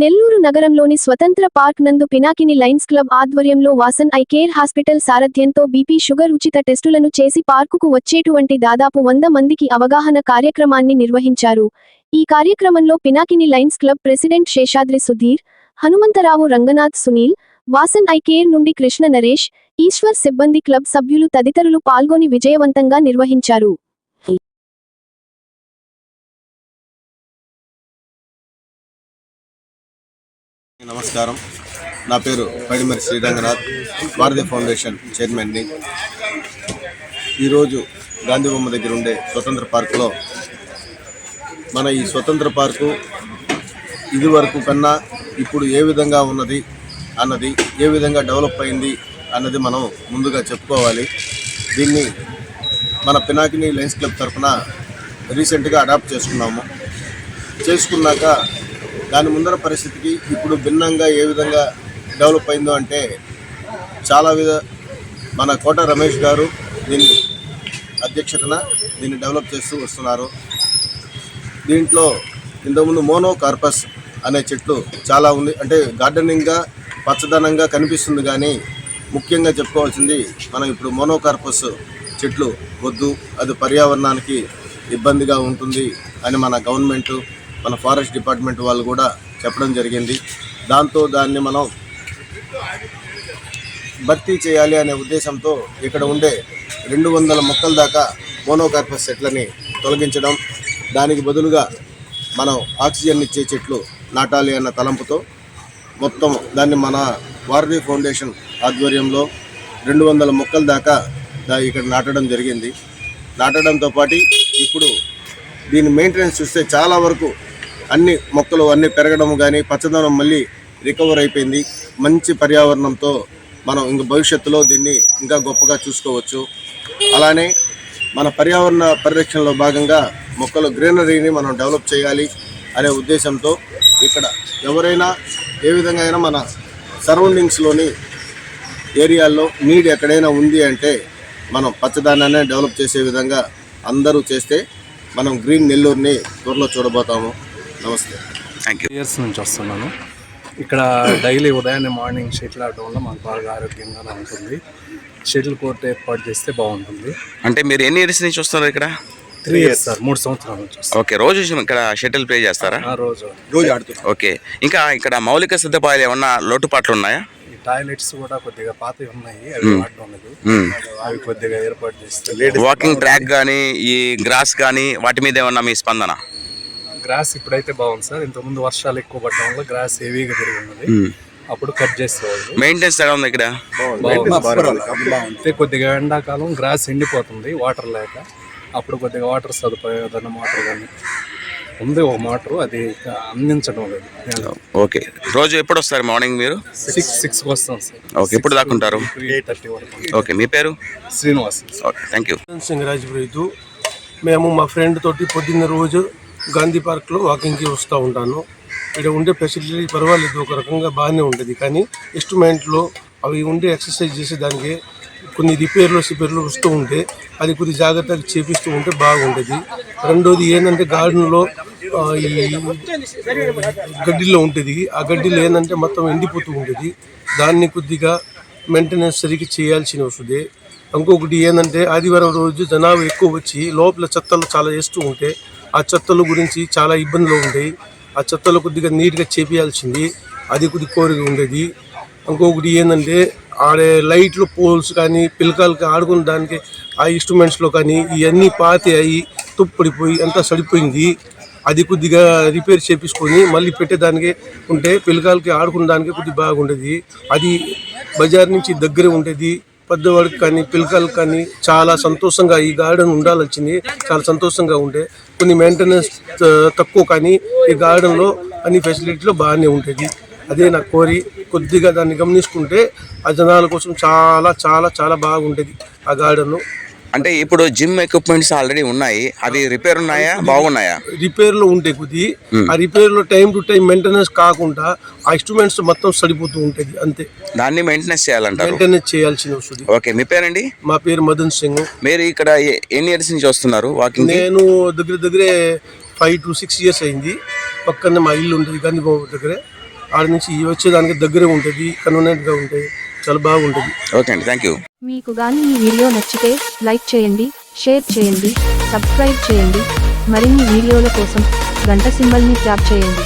నెల్లూరు నగరంలోని స్వతంత్ర పార్క్ నందు పినాకిని లైన్స్ క్లబ్ ఆధ్వర్యంలో వాసన్ ఐ కేర్ హాస్పిటల్ సారథ్యంతో బీపీ షుగర్ ఉచిత టెస్టులను చేసి పార్కుకు వచ్చేటువంటి దాదాపు వంద మందికి అవగాహన కార్యక్రమాన్ని నిర్వహించారు. ఈ కార్యక్రమంలో Pinakini Lions club president Seshadri Sudheer Hanumantharao Ranganath Sunil Vasan eye care నుండి కృష్ణ నరేష్ ఈశ్వర్ సిబ్బంది క్లబ్ సభ్యులు తదితరులు పాల్గొని విజయవంతంగా నిర్వహించారు. నమస్కారం. నా పేరు పైడిమరి శ్రీరంగనాథ్ భారతీయ ఫౌండేషన్ చైర్మన్ని ఈరోజు గాంధీ బొమ్మ దగ్గర ఉండే స్వతంత్ర పార్కులో మన ఈ స్వతంత్ర పార్కు ఇది వరకు కన్నా ఇప్పుడు ఏ విధంగా ఉన్నది అన్నది ఏ విధంగా డెవలప్ అయింది అన్నది మనం ముందుగా చెప్పుకోవాలి. దీన్ని మన పినాకిని లయన్స్ క్లబ్ తరఫున రీసెంట్గా అడాప్ట్ చేసుకున్నాము. చేసుకున్నాక దాని ముందర పరిస్థితికి ఇప్పుడు భిన్నంగా ఏ విధంగా డెవలప్ అయిందో అంటే చాలా విధ మన కోట రమేష్ గారు దీన్ని అధ్యక్షతన దీన్ని డెవలప్ చేస్తూ వస్తున్నారు. దీంట్లో ఇంతకుముందు మోనో కార్పస్ అనే చెట్లు చాలా ఉంది. అంటే గార్డెనింగ్గా పచ్చదనంగా కనిపిస్తుంది కానీ ముఖ్యంగా చెప్పుకోవాల్సింది మనం ఇప్పుడు మోనోకార్పస్ చెట్లు వద్దు. అది పర్యావరణానికి ఇబ్బందిగా ఉంటుంది అని మన గవర్నమెంట్ మన ఫారెస్ట్ డిపార్ట్మెంట్ వాళ్ళు కూడా చెప్పడం జరిగింది. దాంతో దాన్ని మనం భర్తీ చేయాలి అనే ఉద్దేశంతో ఇక్కడ ఉండే రెండు వందల మొక్కల దాకా మోనోకార్పస్ చెట్లని తొలగించడం దానికి బదులుగా మనం ఆక్సిజన్ ఇచ్చే చెట్లు నాటాలి అన్న తలంపుతో మొత్తం దాన్ని మన వారధి ఫౌండేషన్ ఆధ్వర్యంలో రెండు వందల మొక్కల దాకా దా- ఇక్కడ నాటడం జరిగింది. నాటడంతో పాటు ఇప్పుడు దీని మెయింటెనెన్స్ చూస్తే చాలా వరకు అన్ని మొక్కలు అన్ని పెరగడం కానీ పచ్చదనం మళ్ళీ రికవర్ అయిపోయింది. మంచి పర్యావరణంతో మనం ఇంక భవిష్యత్తులో దీన్ని ఇంకా గొప్పగా చూసుకోవచ్చు. అలానే మన పర్యావరణ పరిరక్షణలో భాగంగా మొక్కలు గ్రీనరీని మనం డెవలప్ చేయాలి అనే ఉద్దేశంతో ఇక్కడ ఎవరైనా ఏ విధంగా అయినా మన సరౌండింగ్స్లోని ఏరియాల్లో నీడ్ ఎక్కడైనా ఉంది అంటే మనం పచ్చదనాన్ని డెవలప్ చేసే విధంగా అందరూ చేస్తే మనం గ్రీన్ నెల్లూరుని త్వరలో చూడబోతాము. నమస్తే. థ్యాంక్ యూ ఇయర్స్ నుంచి వస్తున్నాను. ఇక్కడ డైలీ ఉదయాన్నే మార్నింగ్ షటిల్ ఆడడం వల్ల మాకు బాగా ఆరోగ్యంగా ఉంటుంది. షటిల్ కోర్ట్ ఏర్పాటు చేస్తే బాగుంటుంది. అంటే మీరు ఎన్ని ఇయర్స్ నుంచి వస్తున్నారు ఇక్కడ? త్రీ ఇయర్స్ సార్ మూడు సంవత్సరాల నుంచి ఓకే రోజు ఇక్కడ షటిల్ ప్లే చేస్తారా? ఆ రోజు. రోజు ఆడుతున్నాం. ఓకే ఇంకా ఇక్కడ మౌలిక సదుపాయాలు ఏమన్నా లోటుపాట్లు ఉన్నాయా? ఈ టాయిలెట్స్ కూడా కొద్దిగా పాతవి ఉన్నాయి అవి వాడడం లేదు. మ్మ్. అవి కొద్దిగా ఏర్పాటు చేస్తే వాకింగ్ ట్రాక్ కానీ ఈ గ్రాస్ కానీ వాటి మీద ఏమన్నా మీ స్పందన? గ్రాస్ ఇప్పుడైతే బాగుంది సార్. ఇంతకుముందు వర్షాలు ఎక్కువ పడడం వల్ల గ్రాస్ హెవీగా పెరిగి ఉన్నది అప్పుడు కట్ చేసేవాళ్ళు. మెయింటెనెన్స్ ఎలా ఉంది ఇక్కడ? బాగుంది. అయితే కొద్దిగా ఎండాకాలం గ్రాస్ ఎండిపోతుంది వాటర్ లేక. అప్పుడు కొద్దిగా వాటర్ సదుపాయం మోటార్ కానీ ఉంది. ఒక మోటార్ అది అందించడం లేదు. ఓకే రోజు ఎప్పుడు వస్తారు మార్నింగ్ మీరు? సిక్స్ సిక్స్కి వస్తాం సార్. ఓకే ఎప్పుడు దాకుంటారు ఎయిట్ థర్టీ వరకు. ఓకే మీ పేరు? Srinivas. Okay thank you Singaraj రైతు మేము మా ఫ్రెండ్ తోటి పొద్దున్న రోజు గాంధీ పార్క్లో వాకింగ్కి వస్తూ ఉంటాను. ఇక్కడ ఉండే ఫెసిలిటీ పర్వాలేదు ఒక రకంగా బాగానే ఉంటుంది. కానీ ఇన్స్ట్రుమెంట్లో అవి ఉండే ఎక్సర్సైజ్ చేసే దానికి కొన్ని రిపేర్లు సిపేర్లు వస్తూ ఉంటే అది కొద్ది జాగ్రత్తగా చేపిస్తూ ఉంటే బాగుంటుంది. రెండోది ఏంటంటే గార్డెన్లో ఈ గడ్డిలో ఉంటుంది. ఆ గడ్డిలో ఏంటంటే మొత్తం ఎండిపోతూ ఉంటుంది. దాన్ని కొద్దిగా మెయింటెనెన్స్ సరిగ్గా చేయాల్సిన వస్తుంది ఇంకొకటి ఏంటంటే ఆదివారం రోజు జనాభా ఎక్కువ వచ్చి లోపల చెత్తలు చాలా వేస్తూ ఉంటే ఆ చెత్తల గురించి చాలా ఇబ్బందులు ఉండేవి ఆ చెత్తలు కొద్దిగా నీట్గా చేపియాల్సింది. అది కొద్ది కోరిక ఉండేది. ఇంకొకటి ఏంటంటే ఆడే లైట్లు పోల్స్ కానీ పిల్లకాయలకి ఆడుకునే దానికి ఆ ఇన్స్ట్రుమెంట్స్లో కానీ ఇవన్నీ పాతి అయ్యి తుప్పడిపోయి అంతా సడిపోయింది. అది కొద్దిగా రిపేర్ చేపించుకొని మళ్ళీ పెట్టేదానికి ఉంటే పిల్లకాయలకి ఆడుకునే దానికి కొద్దిగా బాగుండేది. అది బజార్ నుంచి దగ్గర ఉండేది. పెద్దవాడికి కానీ పిల్లకాయలకు కానీ చాలా సంతోషంగా ఈ గార్డెన్ ఉండాల్సింది. చాలా సంతోషంగా ఉండే. కొన్ని మెయింటెనెన్స్ తక్కువ కానీ ఈ గార్డెన్లో అన్ని ఫెసిలిటీలు బాగానే ఉంటుంది అదే నా కోరి. కొద్దిగా దాన్ని గమనించుకుంటే ఆ జనాల కోసం చాలా చాలా చాలా బాగుంటుంది ఆ గార్డెన్ అంటే ఇప్పుడు జిమ్ ఎక్విప్మెంట్స్ ఆల్రెడీ ఉన్నాయి. అవి రిపేర్ ఉన్నాయా? బాగున్నాయా? రిపేర్లో ఉంటే కొద్ది ఆ రిపేర్లో టైం టు టైం మెయింటెనెన్స్ కాకుండా ఆ ఇన్స్ట్రుమెంట్స్ మొత్తం సడిపోతూ ఉంటుంది అంతే. దాన్ని మెయింటెనెన్స్ చేయాలంటారు? మెయింటెనెన్స్ చేయాల్సి వస్తుంది. ఓకే మీ పేరండి? మా పేరు మదన్ సింగ్. మీరు ఇక్కడ ఎన్ని ఇయర్స్ నుంచి వస్తున్నారు వాకింగ్ నేను దగ్గర దగ్గరే ఫైవ్ టు సిక్స్ ఇయర్స్ అయింది. పక్కనే మా ఇల్లు ఉంటుంది గాంధీబాబు దగ్గరే. ఆడ నుంచి వచ్చేదానికి దగ్గరే ఉంటుంది కన్వీనియంట్గా ఉంటాయి చాలా బాగుంటుంది. ఓకే అండి థ్యాంక్ యూ మీకు గాని ఈ వీడియో నచ్చితే లైక్ చేయండి షేర్ చేయండి సబ్స్క్రైబ్ చేయండి. మరిన్ని వీడియోల కోసం గంట సింబల్ని ట్యాప్ చేయండి.